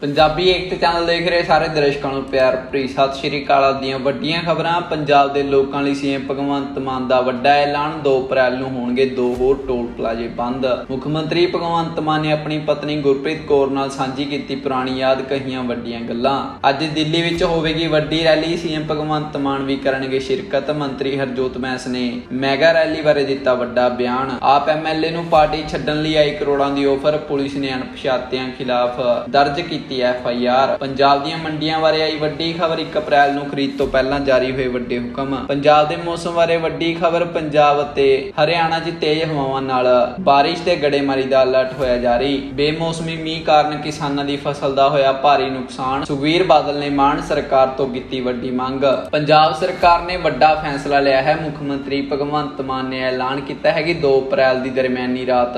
ਪੰਜਾਬੀ ਏਕਤਾ channel ਦੇਖ ਰਹੇ ਸਾਰੇ ਦਰਸ਼ਕਾਂ ਨੂੰ ਪਿਆਰ ਭਰੀ ਸਤਿ ਸ਼੍ਰੀ ਅਕਾਲ ਦੀਆਂ ਵੱਡੀਆਂ ਖਬਰਾਂ। ਪੰਜਾਬ ਦੇ ਲੋਕਾਂ ਲਈ ਸੀਐਮ ਭਗਵੰਤ ਮਾਨ ਦਾ ਵੱਡਾ ਐਲਾਨ 2 ਅਪ੍ਰੈਲ ਨੂੰ ਹੋਣਗੇ ਦੋ ਹੋਰ ਟੋਲ ਪਲਾਜ਼ੇ ਬੰਦ। ਮੁੱਖ ਮੰਤਰੀ ਭਗਵੰਤ ਮਾਨ ਨੇ ਆਪਣੀ ਪਤਨੀ ਗੁਰਪ੍ਰੀਤ ਕੌਰ ਨਾਲ ਸਾਂਝੀ ਕੀਤੀ ਪੁਰਾਣੀ ਯਾਦ, ਕਹੀਆਂ ਵੱਡੀਆਂ ਗੱਲਾਂ। ਅੱਜ ਦਿੱਲੀ ਵਿੱਚ ਹੋਵੇਗੀ ਵੱਡੀ ਰੈਲੀ, ਸੀਐਮ ਭਗਵੰਤ ਮਾਨ ਵੀ ਕਰਨਗੇ ਸ਼ਿਰਕਤ, ਮੰਤਰੀ ਹਰਜੋਤ ਬੈਂਸ ਨੇ ਮੈਗਾ ਰੈਲੀ ਬਾਰੇ ਦਿੱਤਾ ਵੱਡਾ ਬਿਆਨ। ਆਪ ਐਮਐਲਏ ਨੂੰ ਪਾਰਟੀ ਛੱਡਣ ਲਈ ਆਈ ਕਰੋੜਾਂ ਦੀ ਆਫਰ ਪੁਲਿਸ ਨੇ ਅਣਪਛਾਤਿਆਂ ਖਿਲਾਫ ਦਰਜ ਕੀਤੀ ਐਫਆਈਆਰ ਪੰਜਾਬ ਦੀਆਂ ਮੰਡੀਆਂ ਬਾਰੇ ਆਈ ਵੱਡੀ ਖਬਰ 1 ਅਪ੍ਰੈਲ ਨੂੰ ਖਰੀਦ ਤੋਂ ਪਹਿਲਾਂ ਜਾਰੀ ਹੋਏ ਵੱਡੇ ਹੁਕਮ। ਪੰਜਾਬ ਦੇ ਮੌਸਮ ਬਾਰੇ ਵੱਡੀ ਖਬਰ ਪੰਜਾਬ ਅਤੇ ਹਰਿਆਣਾ 'ਚ ਤੇਜ਼ ਹਵਾਵਾਂ ਨਾਲ ਬਾਰਿਸ਼ ਤੇ ਗੜੇਮਾਰੀ ਦਾ ਅਲਰਟ ਹੋਇਆ ਜਾਰੀ। ਬੇਮੌਸਮੀ ਮੀਂਹ ਕਾਰਨ ਕਿਸਾਨਾਂ ਦੀ ਫਸਲ ਦਾ ਹੋਇਆ ਭਾਰੀ ਨੁਕਸਾਨ। ਸੁਖਬੀਰ ਬਾਦਲ ਨੇ ਮਾਨ ਸਰਕਾਰ ਤੋਂ ਕੀਤੀ ਵੱਡੀ ਮੰਗ। ਪੰਜਾਬ ਸਰਕਾਰ ਨੇ ਵੱਡਾ ਫੈਸਲਾ ਲਿਆ ਹੈ। ਮੁੱਖ ਮੰਤਰੀ ਭਗਵੰਤ ਮਾਨ ਨੇ ਐਲਾਨ ਕੀਤਾ ਹੈ ਕਿ 2 ਅਪ੍ਰੈਲ ਦੀ ਦਰਮਿਆਨੀ ਰਾਤ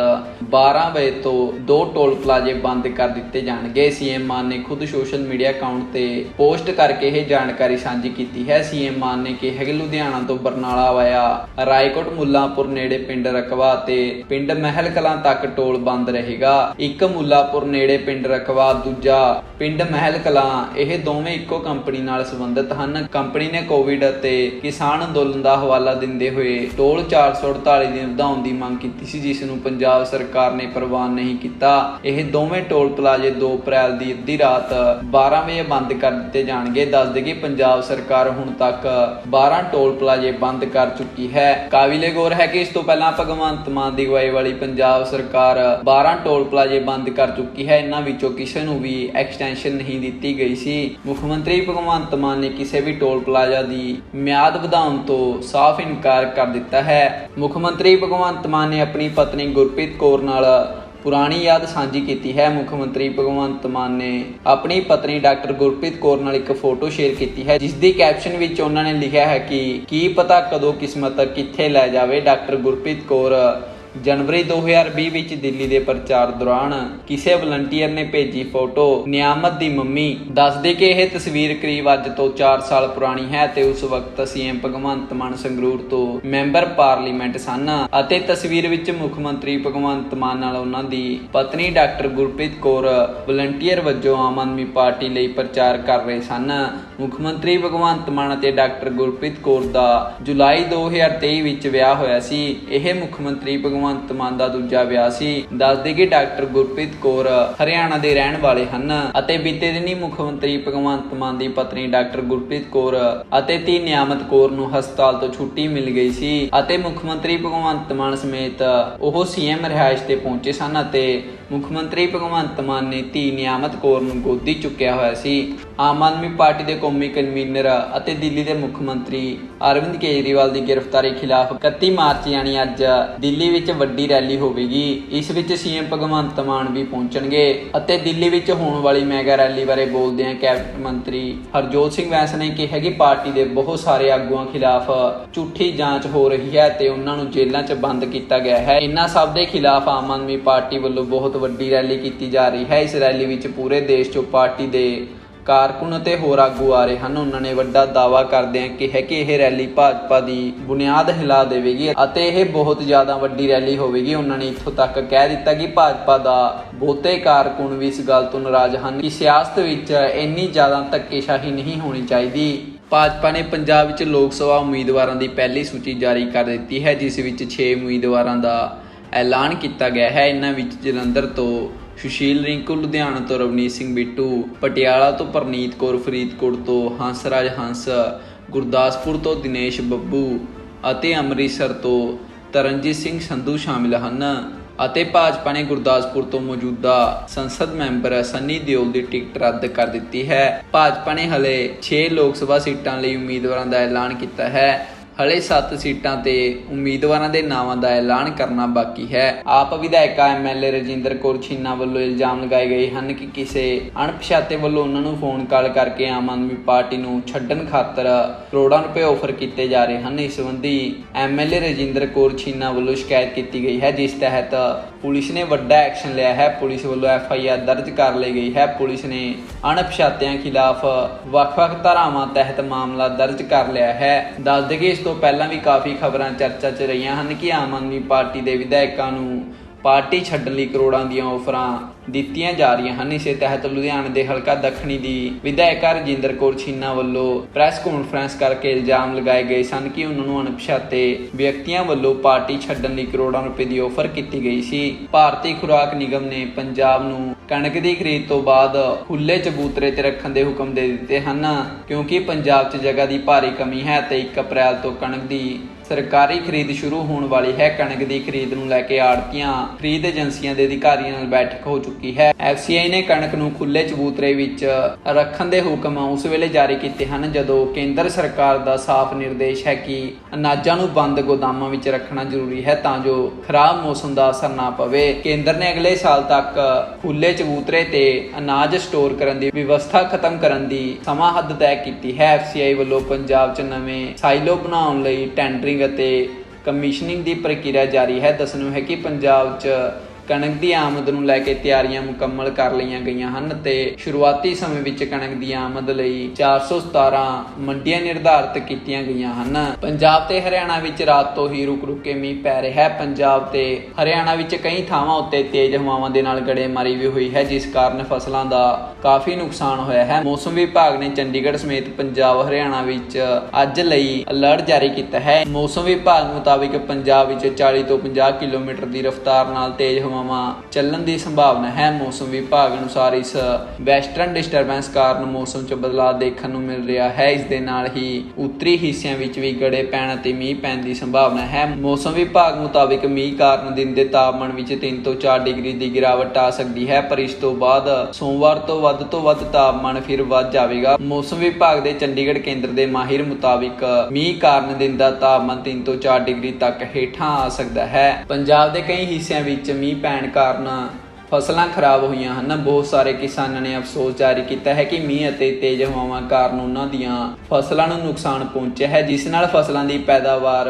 12 ਵਜੇ ਤੋਂ ਦੋ ਟੋਲ ਪਲਾਜ਼ੇ ਬੰਦ ਕਰ ਦਿੱਤੇ ਜਾਣਗੇ। ਸੀਐਮ ਮਾਨ ਨੇ ਖੁਦ ਸੋਸ਼ਲ ਮੀਡੀਆ ਅਕਾਊਂਟ ਤੇ ਪੋਸਟ ਕਰਕੇ ਇਹ ਜਾਣਕਾਰੀ ਸਾਂਝੀ ਕੀਤੀ ਹੈ। ਸੀਐਮ ਮਾਨ ਨੇ ਕਿਹਾ ਕਿ ਲੁਧਿਆਣਾ ਤੋਂ ਬਰਨਾਲਾ ਵਾਇਆ ਰਾਏਕੋਟ, ਮੁੱਲਾਂਪੁਰ ਨੇੜੇ ਪਿੰਡ ਰਕਵਾ ਤੇ ਪਿੰਡ ਮਹਿਲ ਕਲਾਂ ਤੱਕ ਟੋਲ ਬੰਦ ਰਹੇਗਾ। ਇੱਕ ਮੁੱਲਾਂਪੁਰ ਨੇੜੇ ਪਿੰਡ ਰਕਵਾ, ਦੂਜਾ ਪਿੰਡ ਮਹਿਲ ਕਲਾਂ ਇਹ ਦੋਵੇਂ ਇੱਕੋ ਕੰਪਨੀ ਨਾਲ ਸੰਬੰਧਿਤ ਹਨ। ਕੰਪਨੀ ਨੇ ਕੋਵਿਡ ਅਤੇ ਕਿਸਾਨ ਅੰਦੋਲਨ ਦਾ ਹਵਾਲਾ ਦਿੰਦੇ ਹੋਏ ਟੋਲ 448 ਦਿਨ ਵਧਾਉਣ ਦੀ ਮੰਗ ਕੀਤੀ ਸੀ, ਜਿਸ ਨੂੰ ਪੰਜਾਬ ਸਰਕਾਰ ਨੇ ਪ੍ਰਵਾਨ ਨਹੀਂ ਕੀਤਾ। ਇਹ ਦੋਵੇਂ ਟੋਲ ਪਲਾਜ਼ੇ 2 ਅਪ੍ਰੈਲ ਦੀ ਅੱਧੀ ਰਾਤ 12 ਵਜੇ ਬੰਦ ਕਰ ਦਿੱਤੇ ਜਾਣਗੇ। ਦੱਸ ਦੇ ਕਿ ਪੰਜਾਬ ਸਰਕਾਰ ਹੁਣ ਤੱਕ 12 ਟੋਲ ਪਲਾਜ਼ੇ ਬੰਦ ਕਰ ਚੁੱਕੀ ਹੈ। ਕਾਬਿਲੇ ਗੌਰ ਹੈ ਕਿ ਇਸ ਤੋਂ ਪਹਿਲਾਂ ਭਗਵੰਤ ਮਾਨ ਦੀ ਅਗਵਾਈ ਵਾਲੀ ਪੰਜਾਬ ਸਰਕਾਰ 12 ਟੋਲ ਪਲਾਜ਼ੇ ਬੰਦ ਕਰ ਚੁੱਕੀ ਹੈ। ਇਹਨਾਂ ਵਿੱਚੋਂ ਕਿਸੇ ਨੂੰ ਵੀ ਐਕਸਟੈਂਸ਼ਨ ਨਹੀਂ ਦਿੱਤੀ ਗਈ ਸੀ। ਮੁੱਖ ਮੰਤਰੀ ਭਗਵੰਤ ਮਾਨ ਨੇ ਕਿਸੇ ਵੀ ਟੋਲ ਪਲਾਜ਼ਾ ਦੀ ਮਿਆਦ ਵਧਾਉਣ ਤੋਂ ਸਾਫ਼ ਇਨਕਾਰ ਕਰ ਦਿੱਤਾ ਹੈ। ਮੁੱਖ ਮੰਤਰੀ ਭਗਵੰਤ ਮਾਨ ਨੇ ਆਪਣੀ ਪਤਨੀ ਗੁਰਪ੍ਰੀਤ ਕੌਰ ਨਾਲ ਪੁਰਾਣੀ ਯਾਦ ਸਾਂਝੀ ਕੀਤੀ ਹੈ। ਮੁੱਖ ਮੰਤਰੀ ਭਗਵੰਤ ਮਾਨ ਨੇ ਆਪਣੀ ਪਤਨੀ ਡਾਕਟਰ ਗੁਰਪ੍ਰੀਤ ਕੌਰ ਨਾਲ ਇੱਕ ਫੋਟੋ ਸ਼ੇਅਰ ਕੀਤੀ ਹੈ, ਜਿਸ ਦੀ ਕੈਪਸ਼ਨ ਵਿੱਚ ਉਹਨਾਂ ਨੇ ਲਿਖਿਆ ਹੈ ਕਿ ਕੀ ਪਤਾ ਕਦੋਂ ਕਿਸਮਤ ਕਿੱਥੇ ਲੈ ਜਾਵੇ ਡਾਕਟਰ ਗੁਰਪ੍ਰੀਤ ਕੌਰ। ਜਨਵਰੀ 2020 ਵਿੱਚ ਦਿੱਲੀ ਦੇ ਪ੍ਰਚਾਰ ਦੌਰਾਨ ਕਿਸੇ ਵਲੰਟੀਅਰ ਨੇ ਭੇਜੀ ਫੋਟੋ। ਨਿਆਮਤ ਦੀ ਮੰਮੀ ਦੱਸਦੇ ਕਿ ਇਹ ਤਸਵੀਰ ਕਰੀਬ ਅੱਜ ਤੋਂ 4 ਸਾਲ ਪੁਰਾਣੀ ਹੈ ਤੇ ਉਸ ਵਕਤ ਸੀਐਮ ਭਗਵੰਤ ਮਾਨ ਸੰਗਰੂਰ ਤੋਂ ਮੈਂਬਰ ਪਾਰਲੀਮੈਂਟ ਸਨ ਅਤੇ ਤਸਵੀਰ ਵਿੱਚ ਮੁੱਖ ਮੰਤਰੀ ਭਗਵੰਤ ਮਾਨ ਨਾਲ ਉਹਨਾਂ ਦੀ ਪਤਨੀ ਡਾਕਟਰ ਗੁਰਪ੍ਰੀਤ ਕੌਰ ਵਲੰਟੀਅਰ ਵਜੋਂ ਆਮ ਆਦਮੀ ਪਾਰਟੀ ਲਈ ਪ੍ਰਚਾਰ ਕਰ ਰਹੇ ਸਨ। ਮੁੱਖ ਮੰਤਰੀ ਭਗਵੰਤ ਮਾਨ ਅਤੇ ਡਾਕਟਰ ਗੁਰਪ੍ਰੀਤ ਕੌਰ ਦਾ ਜੁਲਾਈ 2023 ਵਿੱਚ ਵਿਆਹ ਹੋਇਆ ਸੀ। ਇਹ ਮੁੱਖ ਮੰਤਰੀ ਭਗਵੰਤ ਭਗਵੰਤ ਮਾਨ ਦਾ ਦੂਜਾ ਵਿਆਹ ਸੀ। ਦੱਸਦੇ ਕਿ ਡਾਕਟਰ ਗੁਰਪ੍ਰੀਤ ਕੌਰ ਹਰਿਆਣਾ ਦੇ ਰਹਿਣ ਵਾਲੇ ਹਨ ਅਤੇ ਬੀਤੇ ਦਿਨੀ ਮੁੱਖ ਮੰਤਰੀ ਭਗਵੰਤ ਮਾਨ ਦੀ ਪਤਨੀ ਡਾਕਟਰ ਗੁਰਪ੍ਰੀਤ ਕੌਰ ਅਤੇ ਧੀ ਨਿਆਮਤ ਕੌਰ ਨੂੰ ਹਸਪਤਾਲ ਤੋਂ ਛੁੱਟੀ ਮਿਲ ਗਈ ਸੀ ਅਤੇ ਮੁੱਖ ਮੰਤਰੀ ਭਗਵੰਤ ਮਾਨ ਸਮੇਤ ਉਹ ਸੀਐਮ ਰਿਹਾਇਸ਼ ਤੇ ਪਹੁੰਚੇ ਸਨ ਅਤੇ ਮੁੱਖ ਮੰਤਰੀ ਭਗਵੰਤ ਮਾਨ ਨੇ ਧੀ ਨਿਆਮਤ ਕੌਰ ਨੂੰ ਗੋਦੀ ਚੁੱਕਿਆ ਹੋਇਆ ਸੀ। ਆਮ ਆਦਮੀ ਪਾਰਟੀ ਦੇ ਕੌਮੀ ਕਨਵੀਨਰ ਅਤੇ ਦਿੱਲੀ ਦੇ ਮੁੱਖ ਮੰਤਰੀ ਅਰਵਿੰਦ ਕੇਜਰੀਵਾਲ ਦੀ ਗ੍ਰਿਫਤਾਰੀ ਖਿਲਾਫ 31 ਮਾਰਚ, ਯਾਨੀ ਅੱਜ ਦਿੱਲੀ ਵਿੱਚ ਵੱਡੀ ਰੈਲੀ ਹੋਵੇਗੀ। ਇਸ ਵਿੱਚ ਸੀਐਮ ਭਗਵੰਤ ਮਾਨ ਵੀ ਪਹੁੰਚਣਗੇ ਅਤੇ ਦਿੱਲੀ ਵਿੱਚ ਹੋਣ ਵਾਲੀ ਮੈਗਾ ਰੈਲੀ ਬਾਰੇ ਬੋਲਦਿਆਂ ਕੈਬਨਿਟ ਮੰਤਰੀ ਹਰਜੋਤ ਸਿੰਘ ਵੈਸ ਨੇ ਕਿਹਾ ਕਿ ਪਾਰਟੀ ਦੇ ਬਹੁਤ ਸਾਰੇ ਆਗੂਆਂ ਖਿਲਾਫ ਝੂਠੀ ਜਾਂਚ ਹੋ ਰਹੀ ਹੈ ਤੇ ਉਹਨਾਂ ਨੂੰ ਜੇਲ੍ਹਾਂ 'ਚ ਬੰਦ ਕੀਤਾ ਗਿਆ ਹੈ। ਇਹਨਾਂ ਸਭ ਦੇ ਖਿਲਾਫ ਆਮ ਆਦਮੀ ਪਾਰਟੀ ਵੱਲੋਂ ਬਹੁਤ ਵੱਡੀ ਰੈਲੀ ਕੀਤੀ ਜਾ ਰਹੀ ਹੈ। ਇਸ ਰੈਲੀ ਵਿੱਚ ਪੂਰੇ ਦੇਸ਼ 'ਚੋਂ ਪਾਰਟੀ ਦੇ ਕਾਰਕੁਨ ਅਤੇ ਹੋਰ ਆਗੂ ਆ ਰਹੇ ਹਨ। ਉਹਨਾਂ ਨੇ ਵੱਡਾ ਦਾਅਵਾ ਕਰਦਿਆਂ ਕਿਹਾ ਕਿ ਇਹ ਰੈਲੀ ਭਾਜਪਾ ਦੀ ਬੁਨਿਆਦ ਹਿਲਾ ਦੇਵੇਗੀ ਅਤੇ ਇਹ ਬਹੁਤ ਜ਼ਿਆਦਾ ਵੱਡੀ ਰੈਲੀ ਹੋਵੇਗੀ। ਉਹਨਾਂ ਨੇ ਇੱਥੋਂ ਤੱਕ ਕਹਿ ਦਿੱਤਾ ਕਿ ਭਾਜਪਾ ਦਾ ਬਹੁਤੇ ਕਾਰਕੁਨ ਵੀ ਇਸ ਗੱਲ ਤੋਂ ਨਾਰਾਜ਼ ਹਨ ਕਿ ਸਿਆਸਤ ਵਿੱਚ ਇੰਨੀ ਜ਼ਿਆਦਾ ਧੱਕੇਸ਼ਾਹੀ ਨਹੀਂ ਹੋਣੀ ਚਾਹੀਦੀ। ਭਾਜਪਾ ਨੇ ਪੰਜਾਬ ਵਿੱਚ ਲੋਕ ਸਭਾ ਉਮੀਦਵਾਰਾਂ ਦੀ ਪਹਿਲੀ ਸੂਚੀ ਜਾਰੀ ਕਰ ਦਿੱਤੀ ਹੈ, ਜਿਸ ਵਿੱਚ 6 ਉਮੀਦਵਾਰਾਂ ਦਾ ਐਲਾਨ ਕੀਤਾ ਗਿਆ ਹੈ। ਇਹਨਾਂ ਵਿੱਚ ਜਲੰਧਰ ਤੋਂ ਸੁਸ਼ੀਲ ਰਿੰਕੂ, ਲੁਧਿਆਣਾ ਤੋਂ ਰਵਨੀਤ ਸਿੰਘ ਬਿੱਟੂ, ਪਟਿਆਲਾ ਤੋਂ ਪਰਨੀਤ ਕੌਰ, ਫਰੀਦਕੋਟ ਤੋਂ ਹੰਸਰਾਜ ਹੰਸ, ਗੁਰਦਾਸਪੁਰ ਤੋਂ ਦਿਨੇਸ਼ ਬੱਬੂ ਅਤੇ ਅੰਮ੍ਰਿਤਸਰ ਤੋਂ ਤਰਨਜੀਤ ਸਿੰਘ ਸੰਧੂ ਸ਼ਾਮਿਲ ਹਨ ਅਤੇ ਭਾਜਪਾ ਨੇ ਗੁਰਦਾਸਪੁਰ ਤੋਂ ਮੌਜੂਦਾ ਸੰਸਦ ਮੈਂਬਰ ਸੰਨੀ ਦਿਓਲ ਦੀ ਟਿਕਟ ਰੱਦ ਕਰ ਦਿੱਤੀ ਹੈ। ਭਾਜਪਾ ਨੇ ਹਲੇ 6 ਲੋਕ ਸਭਾ ਸੀਟਾਂ ਲਈ ਉਮੀਦਵਾਰਾਂ ਦਾ ਐਲਾਨ ਕੀਤਾ ਹੈ। ਹਲੇ 7 ਸੀਟਾਂ ਤੇ ਉਮੀਦਵਾਰਾਂ ਦੇ ਨਾਵਾਂ ਦਾ ਐਲਾਨ ਕਰਨਾ ਬਾਕੀ ਹੈ। ਆਪ ਵਿਧਾਇਕਾ ਐਮਐਲਏ ਰਜਿੰਦਰ ਕੌਰ ਛੀਨਾ ਵੱਲੋਂ ਇਲਜ਼ਾਮ ਲਗਾਏ ਗਏ ਹਨ ਕਿ ਕਿਸੇ ਅਣਪਛਾਤੇ ਵੱਲੋਂ ਉਹਨਾਂ ਨੂੰ ਫੋਨ ਕਾਲ ਕਰਕੇ ਆਮ ਆਦਮੀ ਪਾਰਟੀ ਨੂੰ ਛੱਡਣ ਖਾਤਰ ਕਰੋੜਾਂ ਰੁਪਏ ਆਫਰ ਕੀਤੇ ਜਾ ਰਹੇ ਹਨ। ਇਸ ਸੰਬੰਧੀ ਐਮਐਲਏ ਰਜਿੰਦਰ ਕੌਰ ਛੀਨਾ ਵੱਲੋਂ ਸ਼ਿਕਾਇਤ ਕੀਤੀ ਗਈ ਹੈ, ਜਿਸ ਤਹਿਤ ਪੁਲਿਸ ਨੇ ਵੱਡਾ ਐਕਸ਼ਨ ਲਿਆ ਹੈ। ਪੁਲਿਸ ਵੱਲੋਂ ਐਫਆਈਆਰ ਦਰਜ ਕਰ ਲਈ ਗਈ ਹੈ। ਪੁਲਿਸ ਨੇ ਅਣਪਛਾਤਿਆਂ ਖਿਲਾਫ ਵੱਖ-ਵੱਖ ਧਾਰਾਵਾਂ ਤਹਿਤ ਮਾਮਲਾ ਦਰਜ ਕਰ ਲਿਆ ਹੈ। ਦੱਸ ਦਈਏ ਕਿ ਇਸ ਤੋਂ ਪਹਿਲਾਂ ਵੀ ਕਾਫੀ ਖਬਰਾਂ ਚਰਚਾ 'ਚ ਰਹੀਆਂ ਹਨ ਕਿ ਆਮ ਆਦਮੀ ਪਾਰਟੀ ਦੇ ਵਿਧਾਇਕਾਂ ਨੂੰ ਪਾਰਟੀ ਛੱਡਣ ਲਈ ਕਰੋੜਾਂ ਦੀਆਂ ਆਫਰਾਂ ਦਿੱਤੀਆਂ ਜਾ ਰਹੀਆਂ ਹਨ। ਇਸੇ ਤਹਿਤ ਲੁਧਿਆਣਾ ਦੇ ਹਲਕਾ ਦੱਖਣੀ ਦੀ ਵਿਧਾਇਕ ਰਜਿੰਦਰ ਕੌਰ ਛੀਨਾ ਵੱਲੋਂ ਪ੍ਰੈਸ ਕਾਨਫਰੰਸ ਕਰਕੇ ਇਲਜ਼ਾਮ ਲਗਾਏ ਗਏ ਸਨ ਕਿ ਉਹਨਾਂ ਨੂੰ ਅਣਪਛਾਤੇ ਵਿਅਕਤੀਆਂ ਵੱਲੋਂ ਪਾਰਟੀ ਛੱਡਣ ਲਈ ਕਰੋੜਾਂ ਰੁਪਏ ਦੀ ਆਫਰ ਕੀਤੀ ਗਈ ਸੀ। ਭਾਰਤੀ ਖੁਰਾਕ ਨਿਗਮ ਨੇ ਪੰਜਾਬ ਨੂੰ ਕਣਕ ਦੀ ਖਰੀਦ ਤੋਂ ਬਾਅਦ ਖੁੱਲੇ ਚਬੂਤਰੇ ਤੇ ਰੱਖਣ ਦੇ ਹੁਕਮ ਦੇ ਦਿੱਤੇ ਹਨ, ਕਿਉਂਕਿ ਪੰਜਾਬ 'ਚ ਜਗ੍ਹਾ ਦੀ ਭਾਰੀ ਕਮੀ ਹੈ ਤੇ 1 ਅਪ੍ਰੈਲ ਤੋਂ ਕਣਕ ਦੀ ਸਰਕਾਰੀ ਖਰੀਦ ਸ਼ੁਰੂ ਹੋਣ ਵਾਲੀ ਹੈ। ਕਣਕ ਦੀ ਖਰੀਦ ਨੂੰ ਲੈ ਕੇ ਆੜਤੀਆਂ ਖਰੀਦ ਏਜੰਸੀਆਂ ਦੇ ਅਧਿਕਾਰੀਆਂ ਨਾਲ ਬੈਠਕ ਹੋ ਚੁੱਕੀ ਹੈ। ਐਫਸੀਆਈ ਨੇ ਕਣਕ ਨੂੰ ਖੁੱਲੇ ਚਬੂਤਰੇ ਵਿੱਚ ਰੱਖਣ ਦੇ ਹੁਕਮ ਉਸ ਵੇਲੇ ਜਾਰੀ ਕੀਤੇ ਹਨ, ਜਦੋਂ ਕੇਂਦਰ ਸਰਕਾਰ ਦਾ ਸਾਫ਼ ਨਿਰਦੇਸ਼ ਹੈ ਕਿ ਅਨਾਜਾਂ ਨੂੰ ਬੰਦ ਗੋਦਾਮਾਂ ਵਿੱਚ ਰੱਖਣਾ ਜ਼ਰੂਰੀ ਹੈ ਤਾਂ ਜੋ ਖਰਾਬ ਮੌਸਮ ਦਾ ਅਸਰ ਨਾ ਪਵੇ। ਕੇਂਦਰ ਨੇ ਅਗਲੇ ਸਾਲ ਤੱਕ ਖੁੱਲੇ ਚਬੂਤਰੇ ਤੇ ਅਨਾਜ ਸਟੋਰ ਕਰਨ ਦੀ ਵਿਵਸਥਾ ਖਤਮ ਕਰਨ ਦੀ ਸਮਾਂ ਹੱਦ ਤੈਅ ਕੀਤੀ ਹੈ। ਐਫਸੀਆਈ ਵੱਲੋਂ ਪੰਜਾਬ 'ਚ ਨਵੇਂ ਸਾਈਲੋ ਬਣਾਉਣ ਲਈ ਟੈਂਡਰਿੰਗ ਅਤੇ ਕਮਿਸ਼ਨਿੰਗ ਦੀ ਪ੍ਰਕਿਰਿਆ ਜਾਰੀ ਹੈ। ਦੱਸਣੂ ਹੈ ਕਿ ਪੰਜਾਬ 'ਚ ਕਣਕ ਦੀ ਆਮਦ ਨੂੰ ਲੈ ਕੇ ਤਿਆਰੀਆਂ ਮੁਕੰਮਲ ਕਰ ਲਈਆਂ ਗਈਆਂ ਹਨ ਤੇ ਸ਼ੁਰੂਆਤੀ ਸਮੇਂ ਵਿੱਚ ਕਣਕ ਦੀ ਆਮਦ ਲਈ 417 ਮੰਡੀਆਂ ਨਿਰਧਾਰਤ ਕੀਤੀਆਂ ਗਈਆਂ ਹਨ। ਪੰਜਾਬ ਤੇ ਹਰਿਆਣਾ ਵਿੱਚ ਰਾਤ ਤੋਂ ਹੀ ਰੁਕ-ਰੁਕ ਕੇ ਮੀਂਹ ਪੈ ਰਿਹਾ ਹੈ। ਪੰਜਾਬ ਤੇ ਹਰਿਆਣਾ ਵਿੱਚ ਕਈ ਥਾਵਾਂ ਉੱਤੇ ਤੇਜ਼ ਹਵਾਵਾਂ ਦੇ ਨਾਲ ਗੜੇਮਾਰੀ ਵੀ ਹੋਈ ਹੈ, ਜਿਸ ਕਾਰਨ ਫਸਲਾਂ ਦਾ ਕਾਫੀ ਨੁਕਸਾਨ ਹੋਇਆ ਹੈ। ਮੌਸਮ ਵਿਭਾਗ ਨੇ ਚੰਡੀਗੜ੍ਹ ਸਮੇਤ ਪੰਜਾਬ, ਹਰਿਆਣਾ ਵਿੱਚ ਅੱਜ ਲਈ ਅਲਰਟ ਜਾਰੀ ਕੀਤਾ ਹੈ। ਮੌਸਮ ਵਿਭਾਗ ਮੁਤਾਬਿਕ ਪੰਜਾਬ ਵਿੱਚ 40 ਤੋਂ 50 ਕਿਲੋਮੀਟਰ ਦੀ ਰਫ਼ਤਾਰ ਨਾਲ ਤੇਜ਼ ਹਵਾ ਹਵਾਵਾਂ ਚੱਲਣ ਦੀ ਸੰਭਾਵਨਾ ਹੈ। ਮੌਸਮ ਵਿਭਾਗ ਅਨੁਸਾਰ ਇਸ ਵੈਸਟਰਨ ਡਿਸਟਰਬੈਂਸ ਕਾਰਨ ਮੌਸਮ 'ਚ ਬਦਲਾਅ ਦੇਖਣ ਨੂੰ ਮਿਲ ਰਿਹਾ ਹੈ। ਇਸ ਦੇ ਨਾਲ ਹੀ ਉੱਤਰੀ ਹਿੱਸਿਆਂ ਵਿੱਚ ਵੀ ਗੜੇ ਪੈਣ ਅਤੇ ਮੀਂਹ ਪੈਣ ਦੀ ਸੰਭਾਵਨਾ ਹੈ। ਮੌਸਮ ਵਿਭਾਗ ਮੁਤਾਬਿਕ ਮੀਂਹ ਕਾਰਨ ਦਿਨ ਦੇ ਤਾਪਮਾਨ ਵਿੱਚ 3 ਤੋਂ 4 ਡਿਗਰੀ ਦੀ ਗਿਰਾਵਟ ਆ ਸਕਦੀ ਹੈ, ਪਰ ਇਸ ਤੋਂ ਬਾਅਦ ਸੋਮਵਾਰ ਤੋਂ ਵੱਧ ਤੋਂ ਵੱਧ ਤਾਪਮਾਨ ਫਿਰ ਵੱਧ ਜਾਵੇਗਾ। ਮੌਸਮ ਵਿਭਾਗ ਦੇ ਚੰਡੀਗੜ੍ਹ ਕੇਂਦਰ ਦੇ ਮਾਹਿਰ ਮੁਤਾਬਿਕ ਮੀਂਹ ਕਾਰਨ ਦਿਨ ਦਾ ਤਾਪਮਾਨ 3 ਤੋਂ 4 ਡਿਗਰੀ ਤੱਕ ਹੇਠਾਂ ਆ ਸਕਦਾ ਹੈ। ਪੰਜਾਬ ਦੇ ਕਈ ਹਿੱਸਿਆਂ ਵਿੱਚ ਮੀਂਹ ਪੈਣ ਕਾਰਨ ਫਸਲਾਂ ਖਰਾਬ ਹੋਈਆਂ ਹਨ। ਬਹੁਤ ਸਾਰੇ ਕਿਸਾਨਾਂ ਨੇ ਅਫਸੋਸ ਜਾਰੀ ਕੀਤਾ ਹੈ ਕਿ ਮੀਂਹ ਅਤੇ ਤੇਜ਼ ਹਵਾਵਾਂ ਕਾਰਨ ਉਹਨਾਂ ਦੀਆਂ ਫਸਲਾਂ ਨੂੰ ਨੁਕਸਾਨ ਪਹੁੰਚਿਆ ਹੈ, ਜਿਸ ਨਾਲ ਫਸਲਾਂ ਦੀ ਪੈਦਾਵਾਰ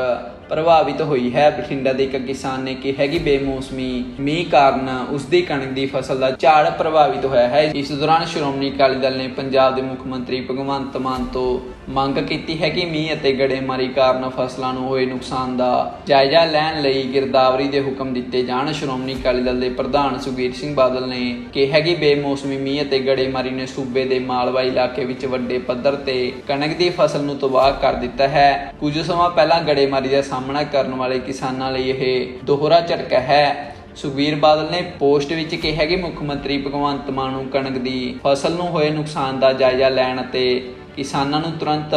ਪ੍ਰਭਾਵਿਤ ਹੋਈ ਹੈ। ਬਠਿੰਡਾ ਦੇ ਇੱਕ ਕਿਸਾਨ ਨੇ ਕਿਹਾ ਕਿ ਬੇਮੌਸਮੀ ਮੀਂਹ ਕਾਰਨ ਉਸ ਦੀ ਕਣਕ ਦੀ ਫਸਲ ਦਾ ਝਾੜ ਪ੍ਰਭਾਵਿਤ ਹੋਇਆ ਹੈ। ਇਸ ਦੌਰਾਨ ਸ਼੍ਰੋਮਣੀ ਅਕਾਲੀ ਦਲ ਨੇ ਪੰਜਾਬ ਦੇ ਮੁੱਖ ਮੰਤਰੀ ਭਗਵੰਤ ਮਾਨ ਤੋਂ ਮੰਗ ਕੀਤੀ ਹੈ ਕਿ ਮੀਂਹ ਅਤੇ ਗੜੇਮਾਰੀ ਕਾਰਨ ਫਸਲਾਂ ਨੂੰ ਹੋਏ ਨੁਕਸਾਨ ਦਾ ਜਾਇਜ਼ਾ ਲੈਣ ਲਈ ਗਿਰਦਾਵਰੀ ਦੇ ਹੁਕਮ ਦਿੱਤੇ ਜਾਣ। ਸ਼੍ਰੋਮਣੀ ਅਕਾਲੀ ਦਲ ਦੇ ਪ੍ਰਧਾਨ ਸੁਖਬੀਰ ਸਿੰਘ ਬਾਦਲ ਨੇ ਕਿਹਾ ਕਿ ਬੇਮੌਸਮੀ ਮੀਂਹ ਅਤੇ ਗੜੇਮਾਰੀ ਨੇ ਸੂਬੇ ਦੇ ਮਾਲਵਾ ਇਲਾਕੇ ਵਿੱਚ ਵੱਡੇ ਪੱਧਰ ਤੇ ਕਣਕ ਦੀ ਫਸਲ ਨੂੰ ਤਬਾਹ ਕਰ ਦਿੱਤਾ ਹੈ। ਕੁਝ ਸਮਾਂ ਪਹਿਲਾਂ ਗੜੇਮਾਰੀ ਦਾ ਸਾਹਮਣਾ ਕਰਨ ਵਾਲੇ ਕਿਸਾਨਾਂ ਲਈ ਇਹ ਦੋਹਰਾ ਝਟਕਾ ਹੈ। ਸੁਖਬੀਰ ਬਾਦਲ ਨੇ ਪੋਸਟ ਵਿੱਚ ਕਿਹਾ ਕਿ ਮੁੱਖ ਮੰਤਰੀ ਭਗਵੰਤ ਮਾਨ ਨੂੰ ਕਣਕ ਦੀ ਫਸਲ ਨੂੰ ਹੋਏ ਨੁਕਸਾਨ ਦਾ ਜਾਇਜ਼ਾ ਲੈਣ ਅਤੇ ਕਿਸਾਨਾਂ ਨੂੰ ਤੁਰੰਤ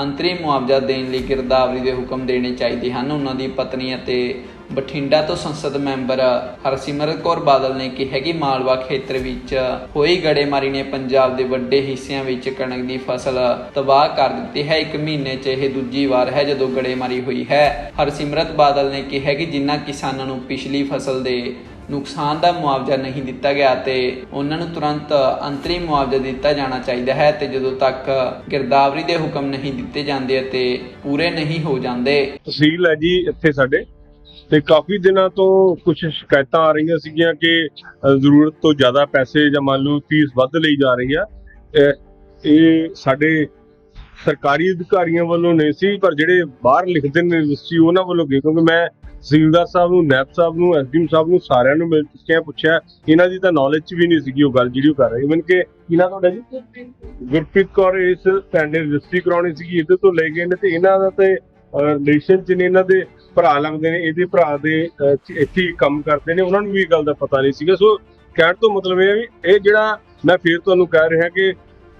ਅੰਤਰਿਮ ਮੁਆਵਜ਼ਾ ਦੇਣ ਲਈ ਗਿਰਦਾਵਰੀ ਦੇ ਹੁਕਮ ਦੇਣੇ ਚਾਹੀਦੇ ਹਨ। ਉਹਨਾਂ ਦੀ ਪਤਨੀ ਅਤੇ ਬਠਿੰਡਾ ਤੋਂ ਸੰਸਦ ਮੈਂਬਰ ਹਰਸਿਮਰਤ ਕੌਰ ਬਾਦਲ ਨੇ ਕਿਹਾ ਕਿ ਮਾਲਵਾ ਖੇਤਰ ਵਿੱਚ ਹੋਈ ਗੜੇਮਾਰੀ ਨੇ ਪੰਜਾਬ ਦੇ ਵੱਡੇ ਹਿੱਸਿਆਂ ਵਿੱਚ ਕਣਕ ਦੀ ਫਸਲ ਤਬਾਹ ਕਰ ਦਿੱਤੀ ਹੈ। ਇੱਕ ਮਹੀਨੇ 'ਚ ਇਹ ਦੂਜੀ ਵਾਰ ਹੈ ਜਦੋਂ ਗੜੇਮਾਰੀ ਹੋਈ ਹੈ। ਹਰਸਿਮਰਤ ਬਾਦਲ ਨੇ ਕਿਹਾ ਕਿ ਜਿਨ੍ਹਾਂ ਕਿਸਾਨਾਂ ਨੂੰ ਪਿਛਲੀ ਫਸਲ ਦੇ ਨੁਕਸਾਨ ਦਾ ਮੁਆਵਜ਼ਾ ਨਹੀਂ ਦਿੱਤਾ ਗਿਆ ਤੇ ਉਹਨਾਂ ਨੂੰ ਤੁਰੰਤ ਅੰਤਰਿਮ ਮੁਆਵਜ਼ਾ ਦਿੱਤਾ ਜਾਣਾ ਚਾਹੀਦਾ ਹੈ ਤੇ ਜਦੋਂ ਤੱਕ ਗਿਰਦਾਵਰੀ ਦੇ ਹੁਕਮ ਨਹੀਂ ਦਿੱਤੇ ਜਾਂਦੇ ਅਤੇ ਪੂਰੇ ਨਹੀਂ ਹੋ ਜਾਂਦੇ। ਤਹਿਸੀਲ ਹੈ ਜੀ ਇੱਥੇ ਸਾਡੇ ਤੇ ਕਾਫੀ ਦਿਨਾਂ ਤੋਂ ਕੁਝ ਸ਼ਿਕਾਇਤਾਂ ਆ ਰਹੀਆਂ ਸੀਗੀਆਂ ਕਿ ਜ਼ਰੂਰਤ ਤੋਂ ਜ਼ਿਆਦਾ ਪੈਸੇ ਜਾਂ ਮੰਨ ਲਓ ਫੀਸ ਵੱਧ ਲਈ ਜਾ ਰਹੀ ਆ। ਇਹ- ਸਾਡੇ ਸਰਕਾਰੀ ਅਧਿਕਾਰੀਆਂ ਵੱਲੋਂ ਨਹੀਂ ਸੀ, ਪਰ ਜਿਹੜੇ ਬਾਹਰ ਲਿਖਦੇ ਨੇ ਰਜਿਸਟਰੀ ਉਹਨਾਂ ਵੱਲੋਂ ਗਏ ਕਿਉਂਕਿ ਮੈਂ ਤਹਿਸੀਲਦਾਰ ਸਾਹਿਬ ਨੂੰ ਨੈਬ ਸਾਹਿਬ ਨੂੰ ਐਸਡੀਐਮ ਸਾਹਿਬ ਨੂੰ ਸਾਰਿਆਂ ਨੂੰ ਮਿਲ ਚੁੱਕਿਆ ਪੁੱਛਿਆ। ਇਹਨਾਂ ਦੀ ਤਾਂ ਨੌਲੇਜ ਵੀ ਨਹੀਂ ਸੀਗੀ ਉਹ ਗੱਲ ਜਿਹੜੀ ਉਹ ਕਰ ਰਹੇ। ਇਵਨ ਕਿ ਇਹਨਾਂ ਤੁਹਾਡਾ ਜੀ? ਗੁਰਪ੍ਰੀਤ ਕੌਰ ਇਸ ਪੈਂਡੇ ਰਜਿਸਟਰੀ ਕਰਾਉਣੀ ਸੀਗੀ ਇਹਦੇ ਤੋਂ ਲੈ ਗਏ ਨੇ ਤੇ ਇਹਨਾਂ ਦਾ ਤੇ ਰਿਲੇਸ਼ਨ ਚ ਨੇ ਇਹਨਾਂ ਦੇ ਭਰਾ ਲੱਗਦੇ ਨੇ ਇਹਦੇ ਭਰਾ ਦੇ ਇੱਥੇ ਕੰਮ ਕਰਦੇ ਨੇ। ਉਹਨਾਂ ਨੂੰ ਵੀ ਇਹ ਗੱਲ ਦਾ ਪਤਾ ਨਹੀਂ ਸੀਗਾ। ਸੋ ਕਹਿਣ ਤੋਂ ਮਤਲਬ ਇਹ ਹੈ ਵੀ ਇਹ ਜਿਹੜਾ ਮੈਂ ਫੇਰ ਤੁਹਾਨੂੰ ਕਹਿ ਰਿਹਾ ਕਿ